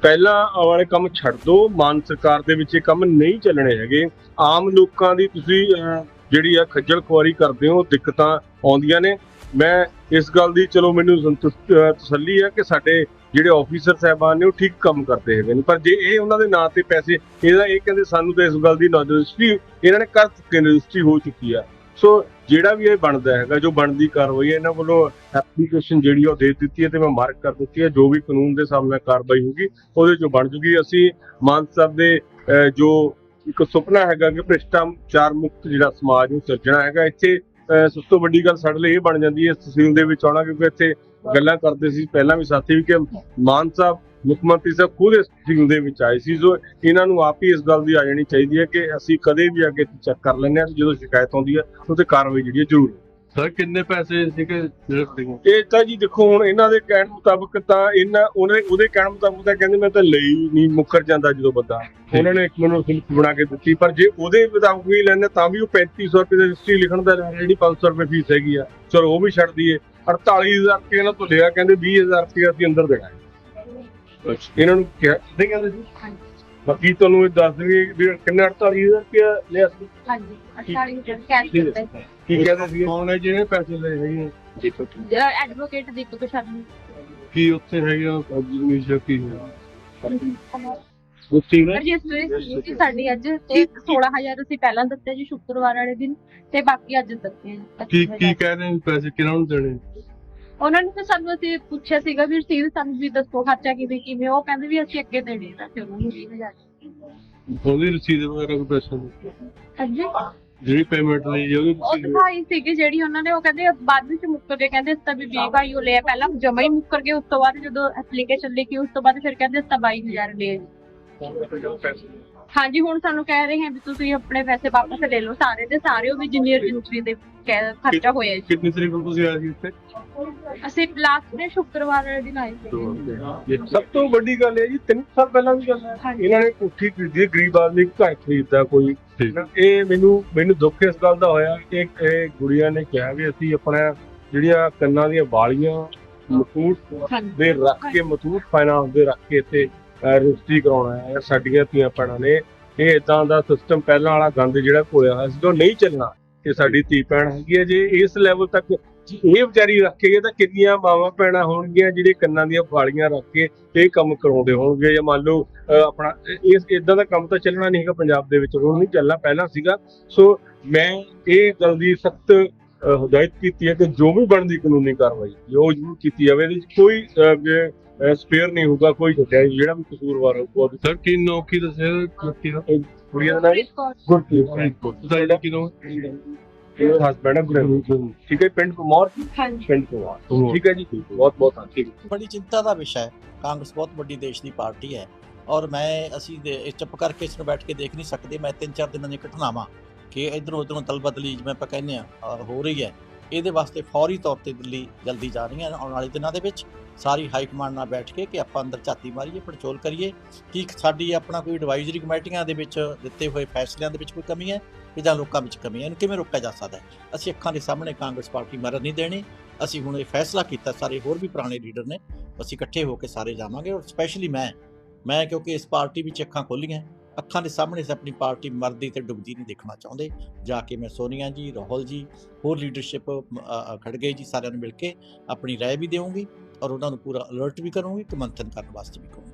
ਪਹਿਲਾਂ ਵਾਲੇ ਕੰਮ ਛੱਡ ਦਿਓ। ਮਾਨ ਸਰਕਾਰ ਦੇ ਵਿੱਚ ਇਹ ਕੰਮ ਨਹੀਂ ਚੱਲਣੇ ਹੈਗੇ। ਆਮ ਲੋਕਾਂ ਦੀ ਤੁਸੀਂ ਅਹ, ਜਿਹੜੀ ਆ ਖੱਜਲ ਖੁਆਰੀ ਕਰਦੇ ਹੋ ਦਿੱਕਤਾਂ ਆਉਂਦੀਆਂ ਨੇ। ਮੈਂ ਇਸ ਗੱਲ ਦੀ ਚਲੋ ਮੈਨੂੰ ਤਸੱਲੀ ਹੈ ਕਿ ਸਾਡੇ ਜਿਹੜੇ ਆਫੀਸਰ ਸਾਹਿਬਾਨ ਨੇ ਉਹ ਠੀਕ ਕੰਮ ਕਰਦੇ ਹੈਗੇ ਨੇ। ਪਰ ਜੇ ਇਹ ਉਹਨਾਂ ਦੇ ਨਾਂ ਤੇ ਪੈਸੇ ਇਹਦਾ ਇਹ ਕਹਿੰਦੇ ਸਾਨੂੰ ਤਾਂ ਇਸ ਗੱਲ ਦੀ ਰਜਿਸਟਰੀ ਇਹਨਾਂ ਨੇ ਕਰ ਚੁੱਕੇ ਰਜਿਸਟਰੀ ਹੋ ਚੁੱਕੀ ਆ। ਸੋ ਜਿਹੜਾ ਵੀ ਇਹ ਬਣਦਾ ਹੈਗਾ ਜੋ ਬਣਦੀ ਕਾਰਵਾਈ ਹੈ ਇਹਨਾਂ ਵੱਲੋਂ ਐਪਲੀਕੇਸ਼ਨ ਜਿਹੜੀ ਆ ਉਹ ਦੇ ਦਿੱਤੀ ਹੈ ਤੇ ਮੈਂ ਮਾਰਕ ਕਰ ਦਿੱਤੀ ਹੈ। ਜੋ ਵੀ ਕਾਨੂੰਨ ਦੇ ਸਾਹਮਣੇ ਕਾਰਵਾਈ ਹੋਊਗੀ ਉਹਦੇ ਚੋਂ ਬਣ ਜੂਗੀ। ਅਸੀਂ ਮਾਨ ਸਾਹਿਬ ਦੇ ਅਹ, ਜੋ ਇੱਕ ਸੁਪਨਾ ਹੈਗਾ ਕਿ ਭ੍ਰਿਸ਼ਟਾਚਾਰ ਮੁਕਤ ਜਿਹੜਾ ਸਮਾਜ ਨੂੰ ਸਿਰਜਣਾ ਹੈਗਾ। ਇੱਥੇ ਸਭ ਤੋਂ ਵੱਡੀ ਗੱਲ ਸਾਡੇ ਲਈ ਇਹ ਬਣ ਜਾਂਦੀ ਹੈ, ਇਸ ਤਹਿਸੀਲ ਦੇ ਵਿੱਚ ਆਉਣਾ, ਕਿਉਂਕਿ ਇੱਥੇ ਗੱਲਾਂ ਕਰਦੇ ਸੀ ਪਹਿਲਾਂ ਵੀ ਸਾਥੀ ਵੀ ਕਿ ਮਾਨ ਸਾਹਿਬ, ਮੁੱਖ ਮੰਤਰੀ ਸਾਹਿਬ ਖੁਦ ਇਸ ਤਹਿਸੀਲ ਦੇ ਵਿੱਚ ਆਏ ਸੀ। ਸੋ ਇਹਨਾਂ ਨੂੰ ਆਪ ਹੀ ਇਸ ਗੱਲ ਦੀ ਆ ਜਾਣੀ ਚਾਹੀਦੀ ਹੈ ਕਿ ਅਸੀਂ ਕਦੇ ਵੀ ਅੱਗੇ ਚੈੱਕ ਕਰ ਲੈਂਦੇ ਹਾਂ ਜਦੋਂ ਸ਼ਿਕਾਇਤ ਆਉਂਦੀ ਹੈ ਉਹ ਕਾਰਵਾਈ ਜਿਹੜੀ ਹੈ ਜ਼ਰੂਰ ਸਰ ਕਿੰਨੇ ਪੈਸੇ ਸੀਗੇ ਜਿਹੜੇ ਫੜੀਆਂ ਇਹ ਤਾਂ ਜੀ ਦੇਖੋ ਹੁਣ ਇਹਨਾਂ ਦੇ ਕਹਿਣ ਮੁਤਾਬਕ ਤਾਂ ਇਹਨਾਂ ਉਹਨੇ ਉਹਦੇ ਕਹਿਣ ਮੁਤਾਬਕ ਤਾਂ ਕਹਿੰਦੇ ਮੈਂ ਤਾਂ ਲਈ ਨਹੀਂ ਮੁੱਕਰ ਜਾਂਦਾ ਜਦੋਂ ਬੰਦਾ। ਉਹਨਾਂ ਨੇ ਇੱਕ ਮੈਨੂੰ ਸਲਿੱਪ ਬਣਾ ਕੇ ਦਿੱਤੀ ਪਰ ਜੇ ਉਹਦੇ ਮੁਤਾਬਕ ਵੀ ਲੈਣੇ ਤਾਂ ਵੀ ਉਹ 3500 ਰੁਪਏ ਦੀ ਰਜਿਸਟਰੀ ਲਿਖਣ ਦਾ ਜਿਹੜੀ 500 ਰੁਪਏ ਫੀਸ ਹੈਗੀ ਆ। ਚਲੋ ਉਹ ਵੀ ਛੱਡ ਦਈਏ। 48000 ਰੁਪਏ ਇਹਨਾਂ ਤੋਂ ਲਿਆ ਕਹਿੰਦੇ 20000 ਰੁਪਏ ਅਸੀਂ ਅੰਦਰ ਦੇਣਾ ਹੈ। ਇਹਨਾਂ ਨੂੰ ਕਿਹਾ ਨਹੀਂ ਕਹਿੰਦੇ ਸੀ ਬਾਕੀ ਤੁਹਾਨੂੰ ਇਹ ਦੱਸ ਦਈਏ ਵੀ ਕਿੰਨਾ 48000 ਰੁਪਏ ਲਿਆ ਸੀ? ਹਾਂਜੀ 48 ਜਨ ਕੈਸ਼ ਦਿੱਤੇ। ਕੀ ਕਹਿੰਦੇ ਸੀ ਕੌਣ ਹੈ ਜਿਹੜੇ ਪੈਸੇ ਲਏ ਹੈਗੇ ਜਿਹੜਾ ਐਡਵੋਕੇਟ ਦੀਪਕ ਸ਼ਰਮਾ। ਕੀ ਉੱਥੇ ਹੈਗੇ ਅਜਮੀਸ਼ਾ ਕੀ ਹੈ? ਉੱਚੀ ਨੇ? ਰਜਿਸਟਰੀ ਸੀ ਸਾਡੀ ਅੱਜ ਤੇ 16000 ਅਸੀਂ ਪਹਿਲਾਂ ਦਿੱਤੇ ਜੀ ਸ਼ੁੱਕਰਵਾਰ ਵਾਲੇ ਦਿਨ ਤੇ ਬਾਕੀ ਅੱਜ ਦਿੱਤੇ ਕੀ ਕੀ ਕਹਿ ਰਹੇ ਨੇ ਪੈਸੇ ਕਿਹਨਾਂ ਨੂੰ ਦੇਣੇ? ਉਹਨਾਂ ਨੇ ਤਾਂ ਸਾਨੂੰ ਅਸੀਂ ਪੁੱਛਿਆ ਸੀਗਾ ਵੀ ਰਸੀਦ ਸਾਨੂੰ ਵੀ ਦੱਸੋ ਖਰਚਾ ਕਿਵੇਂ ਕਿਵੇਂ। ਉਹ ਕਹਿੰਦੇ ਵੀ ਅਸੀਂ ਅੱਗੇ ਦੇਣੇ ਆ ਤੇ ਉਹਨਾਂ ਨੂੰ 20000 ਉਹਦੀ ਰਸੀਦ ਵਗੈਰਾ ਕੋਈ ਪੈਸੇ ਨਹੀਂ। ਹਾਂਜੀ। ਜਿਹੜੀ ਪੇਮੈਂਟ ਲਈ ਜੀ ਉਹਦੀ ਉਹ ਰਸੀਦ। ਦਿਖਾਈ ਸੀਗੀ ਜਿਹੜੀ ਉਹਨਾਂ ਨੇ ਉਹ ਕਹਿੰਦੇ ਬਾਅਦ ਵਿੱਚ ਮੁੱਕਰ ਗਏ। ਕਹਿੰਦੇ ਇਸ ਤਾਂ ਵੀ 20 ਬਾਈ ਉਹ ਲਿਆ ਪਹਿਲਾਂ ਜਮਾ ਹੀ ਮੁੱਕਰ ਗਏ। ਉਸ ਤੋਂ ਬਾਅਦ ਜਦੋਂ ਐਪਲੀਕੇਸ਼ਨ ਲਿਖੀ ਉਸ ਤੋਂ ਬਾਅਦ ਫਿਰ ਕਹਿੰਦੇ ਇਸ ਤਾਂ 22000 ਲਿਆ ਜੀ ਹਾਂਜੀ ਹੁਣ ਸਾਨੂੰ ਕਹਿ ਰਹੇ ਹੈ ਵੀ ਤੁਸੀਂ ਆਪਣੇ ਪੈਸੇ ਵਾਪਸ ਲੈ ਲਓ ਸਾਰੇ ਦੇ ਸਾਰੇ ਉਹ ਵੀ ਜਿੰਨੀ ਰਜਿਸਟਰੀ ਦੇ ਕਹਿ- ਖਰਚਾ ਹੋਇਆ ਜੀ। ਕਿੰਨੀ ਤਰੀਕ ਨੂੰ ਤੁਸੀਂ ਆਏ ਸੀ ਇੱਥੇ? ਅਸੀਂ ਲਾਸਟ ਦੇ ਸ਼ੁੱਕਰਵਾਰ ਵਾਲੇ ਦਿਨ ਆਏ ਸੀ। ਸਭ ਤੋਂ ਵੱਡੀ ਗੱਲ ਇਹ ਜੀ ਤਿੰਨ ਸਾਲ ਪਹਿਲਾਂ ਦੀ ਗੱਲ ਹੈ। ਹਾਂਜੀ। ਇਹਨਾਂ ਨੇ ਕੋਠੀ ਖਰੀਦੀ ਹੈ, ਗਰੀਬ ਆਦਮੀ ਘਰ ਖਰੀਦਦਾ ਕੋਈ। ਠੀਕ। ਇਹ ਮੈਨੂੰ ਮੈਨੂੰ ਦੁੱਖ ਇਸ ਗੱਲ ਦਾ ਹੋਇਆ ਕਿ ਇਹ ਗੁੜੀਆਂ ਨੇ ਕਿਹਾ ਵੀ ਅਸੀਂ ਆਪਣਾ ਜਿਹੜੀਆਂ ਕੰਨਾਂ ਦੀਆਂ ਵਾਲੀਆਂ ਮਥੂਟ ਹਾਂਜੀ। ਦੇ ਰੱਖ ਕੇ ਮਥੂਟ ਫਾਈਨਾਂਸ ਦੇ ਰੱਖ ਕੇ ਇੱਥੇ ਰਜਿਸਟਰੀ ਕਰਾਉਣਾ ਹੈ ਸਾਡੀਆਂ ਧੀਆਂ ਭੈਣਾਂ ਨੇ, ਇਹ ਇਦਾਂ ਦਾ ਸਿਸਟਮ ਪਹਿਲਾਂ ਵਾਲਾ ਗੰਦ ਜਿਹੜਾ ਘੋਲਿਆ ਹੋਇਆ ਸੀ ਉਹ ਨਹੀਂ ਚੱਲਣਾ, ਇਹ ਸਾਡੀ ਧੀ ਭੈਣ ਹੈਗੀ ਹੈ। ਜੇ ਇਸ ਲੈਵਲ ਤੱਕ ਇਹ ਵਿਚਾਰੀ ਰੱਖ ਕੇ ਤਾਂ ਕਿੰਨੀਆਂ ਮਾਵਾਂ ਭੈਣਾਂ ਹੋਣਗੀਆਂ ਜਿਹੜੇ ਕੰਨਾਂ ਦੀਆਂ ਫਾਲੀਆਂ ਰੱਖ ਕੇ ਇਹ ਕੰਮ ਕਰਾਉਂਦੇ ਹੋਣਗੇ? ਜਾਂ ਮੰਨ ਲਓ ਆਪਣਾ, ਇਸ ਇਦਾਂ ਦਾ ਕੰਮ ਤਾਂ ਚੱਲਣਾ ਨਹੀਂ ਹੈਗਾ ਪੰਜਾਬ ਦੇ ਵਿੱਚ, ਹੁਣ ਨਹੀਂ ਚੱਲਣਾ ਪਹਿਲਾਂ ਸੀਗਾ। ਸੋ ਮੈਂ ਇਹ ਗੱਲ ਦੀ ਸਖਤ ਹਦਾਇਤ ਕੀਤੀ ਹੈ ਕਿ ਜੋ ਵੀ ਬਣਦੀ ਕਾਨੂੰਨੀ ਕਾਰਵਾਈ, ਜੋ ਜ਼ਰੂਰ ਕੀਤੀ ਜਾਵੇ, ਇਹਦੇ ਵਿੱਚ ਕੋਈ ਸਪੇਅਰ ਨਹੀਂ ਹੋਊਗਾ ਕੋਈ ਛੱਡਿਆ ਜਿਹੜਾ ਵੀ ਕਸੂਰਵਾਰ ਹੋਊਗਾ ਉਹਦੀ ਸਰ ਕੀ ਨੌਕਰੀ ਦੱਸਿਆ ਲੜਕੀ ਦਾ ਕੁੜੀਆਂ ਦਾ ਨਾਮ। ਗੁਰਪ੍ਰੀਤ ਤੁਹਾਡਾ ਕਿਨੋਂ ਇਹ ਹਸਬੰਡ ਹੈ? ਗੁਰਪ੍ਰੀਤ ਠੀਕ ਹੈ ਪਿੰਡ ਕੁਮਾਰ? ਹਾਂਜੀ। ਪਿੰਡ ਕੁਮਾਰ। ਠੀਕ ਹੈ ਜੀ ਬਹੁਤ ਬਹੁਤ ਠੀਕ ਹੈ। ਬੜੀ ਚਿੰਤਾ ਦਾ ਵਿਸ਼ਾ ਹੈ। ਕਾਂਗਰਸ ਬਹੁਤ ਵੱਡੀ ਦੇਸ਼ ਦੀ ਪਾਰਟੀ ਹੈ। ਔਰ ਮੈਂ ਅਸੀਂ ਚੁੱਪ ਕਰਕੇ ਇਸ ਨੂੰ ਬੈਠ ਕੇ ਦੇਖ ਨਹੀਂ ਸਕਦੇ। ਮੈਂ ਤਿੰਨ ਚਾਰ ਦਿਨਾਂ ਦੀ ਘਟਨਾਵਾਂ ਕਿ ਇਧਰੋਂ ਉਧਰੋਂ ਦਲ ਬਦਲੀ ਜਿਵੇਂ ਆਪਾਂ ਕਹਿੰਦੇ ਆ ਹੋ ਰਹੀ ਹੈ। ਇਹਦੇ ਵਾਸਤੇ ਫੌਰੀ ਤੌਰ ਤੇ ਦਿੱਲੀ ਜਲਦੀ ਜਾ ਰਹੀਆਂ ਆਉਣ ਵਾਲੇ ਦਿਨਾਂ ਦੇ ਵਿੱਚ। ਸਾਰੀ ਹਾਈ ਕਮਾਂਡ ਨਾਲ ਬੈਠ ਕੇ ਕਿ ਆਪਾਂ ਅੰਦਰ ਝਾਤੀ ਮਾਰੀਏ, ਪੜਚੋਲ ਕਰੀਏ। ਕਿ ਸਾਡੀ ਆਪਣਾ ਕੋਈ ਐਡਵਾਈਜ਼ਰੀ ਕਮੇਟੀਆਂ ਦੇ ਵਿੱਚ ਦਿੱਤੇ ਹੋਏ ਫੈਸਲਿਆਂ ਦੇ ਵਿੱਚ ਕੋਈ ਕਮੀ ਹੈ? ਜਾਂ ਲੋਕਾਂ ਵਿੱਚ ਕਮੀ ਹੈ। ਇਹਨੂੰ ਕਿਵੇਂ ਰੋਕਿਆ ਜਾ ਸਕਦਾ ਹੈ? ਅਸੀਂ ਅੱਖਾਂ ਦੇ ਸਾਹਮਣੇ ਕਾਂਗਰਸ ਪਾਰਟੀ ਮਰਨ ਨਹੀਂ ਦੇਣੀ। ਅਸੀਂ ਹੁਣ ਇਹ ਫੈਸਲਾ ਕੀਤਾ, ਸਾਰੇ ਹੋਰ ਵੀ ਪੁਰਾਣੇ ਲੀਡਰ ਨੇ। ਅਸੀਂ ਇਕੱਠੇ ਹੋ ਕੇ ਸਾਰੇ ਜਾਵਾਂਗੇ ਔਰ ਸਪੈਸ਼ਲੀ ਮੈਂ ਮੈਂ ਕਿਉਂਕਿ ਇਸ ਪਾਰਟੀ ਵਿੱਚ ਅੱਖਾਂ ਖੋਲੀਆਂ। ਅੱਖਾਂ ਦੇ ਸਾਹਮਣੇ ਸੇ ਆਪਣੀ ਪਾਰਟੀ ਮਰਦੀ ਤੇ ਡੁੱਬਦੀ ਨਹੀਂ ਦੇਖਣਾ ਚਾਹੁੰਦੇ ਜਾ ਕੇ ਮੈਂ ਸੋਨੀਆ ਜੀ ਰਾਹੁਲ ਜੀ ਹੋਰ ਲੀਡਰਸ਼ਿਪ ਖੜਗੇ ਜੀ ਸਾਰਿਆਂ ਨੂੰ ਮਿਲ ਕੇ ਆਪਣੀ رائے ਵੀ ਦੇਵਾਂਗੀ ਔਰ ਉਹਨਾਂ ਨੂੰ ਪੂਰਾ ਅਲਰਟ ਵੀ ਕਰੂੰਗੀ ਕਿ ਮੰਥਨ ਕਰਨ ਵਾਸਤੇ ਵੀ ਕਹੂੰਗੀ